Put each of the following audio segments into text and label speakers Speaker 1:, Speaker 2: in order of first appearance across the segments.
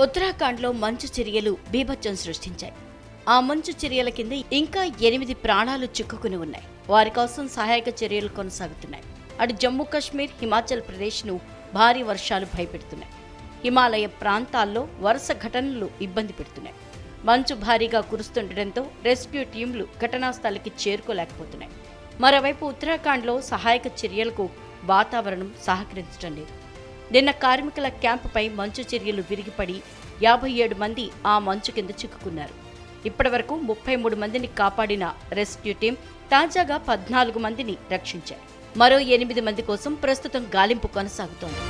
Speaker 1: ఉత్తరాఖండ్లో మంచు చర్యలు బీభత్సం సృష్టించాయి. ఆ మంచు చర్యల కింద ఇంకా ఎనిమిది ప్రాణాలు చిక్కుకుని ఉన్నాయి. వారి కోసం సహాయక చర్యలు కొనసాగుతున్నాయి. అటు జమ్మూ కాశ్మీర్ హిమాచల్ ప్రదేశ్ను భారీ వర్షాలు భయపెడుతున్నాయి. హిమాలయ ప్రాంతాల్లో వరుస ఘటనలు ఇబ్బంది పెడుతున్నాయి. మంచు భారీగా కురుస్తుండటంతో రెస్క్యూ టీంలు ఘటనా స్థలికి చేరుకోలేకపోతున్నాయి. మరోవైపు ఉత్తరాఖండ్లో సహాయక చర్యలకు వాతావరణం సహకరించడం లేదు. నిన్న కార్మికుల క్యాంపుపై మంచు చర్యలు విరిగిపడి యాభై ఏడు మంది ఆ మంచు కింద చిక్కుకున్నారు. ఇప్పటివరకు ముప్పై మూడు మందిని కాపాడిన రెస్క్యూ టీం తాజాగా పద్నాలుగు మందిని రక్షించారు. మరో ఎనిమిది మంది కోసం ప్రస్తుతం గాలింపు కొనసాగుతోంది.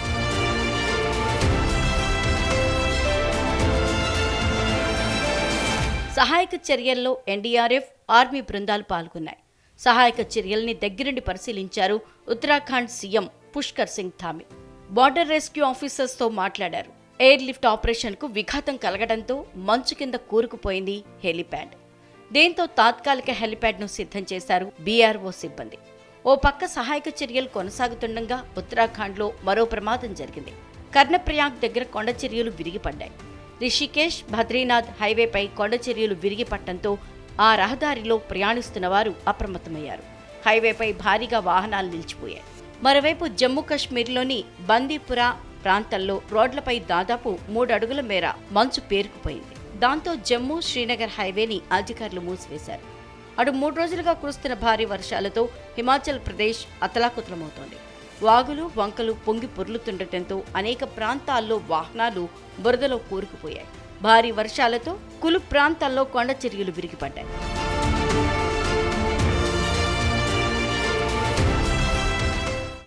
Speaker 1: సహాయక చర్యల్లో ఎన్డీఆర్ఎఫ్ ఆర్మీ బృందాలు పాల్గొన్నాయి. సహాయక చర్యల్ని దగ్గరుండి పరిశీలించారు Uttarakhand CM Pushkar Singh Dhami border rescue ఆఫీసర్స్తో మాట్లాడారు. ఎయిర్ లిఫ్ట్ ఆపరేషన్కు విఘాతం కలగడంతో మంచు కింద కూరుకుపోయింది హెలిప్యాడ్. దీంతో తాత్కాలిక హెలిప్యాడ్ను సిద్ధం చేశారు బీఆర్ఓ సిబ్బంది. ఓ పక్క సహాయక చర్యలు కొనసాగుతుండగా ఉత్తరాఖండ్లో మరో ప్రమాదం జరిగింది. కర్ణప్రయాగ్ దగ్గర కొండ చర్యలు విరిగిపడ్డాయి. రిషికేశ్ బద్రీనాథ్ హైవేపై కొండ చర్యలు విరిగిపట్టడంతో ఆ రహదారిలో ప్రయాణిస్తున్న వారు అప్రమత్తమయ్యారు. హైవేపై భారీగా వాహనాలు నిలిచిపోయాయి. మరోవైపు జమ్మూ కాశ్మీర్లోని బందీపురా ప్రాంతంలో రోడ్లపై దాదాపు మూడు అడుగుల మేర మంచు పేరుకుపోయింది. దాంతో జమ్మూ శ్రీనగర్ హైవేని అధికారులు మూసివేశారు. అటు మూడు రోజులుగా కురుస్తున్న భారీ వర్షాలతో హిమాచల్ ప్రదేశ్ అతలాకుతలమవుతోంది. వాగులు వంకలు పొంగి పొర్లుతుండటంతో అనేక ప్రాంతాల్లో వాహనాలు బురదలో కూరుకుపోయాయి. భారీ వర్షాలతో కులు ప్రాంతాల్లో కొండ చర్యలు విరిగిపడ్డాయి.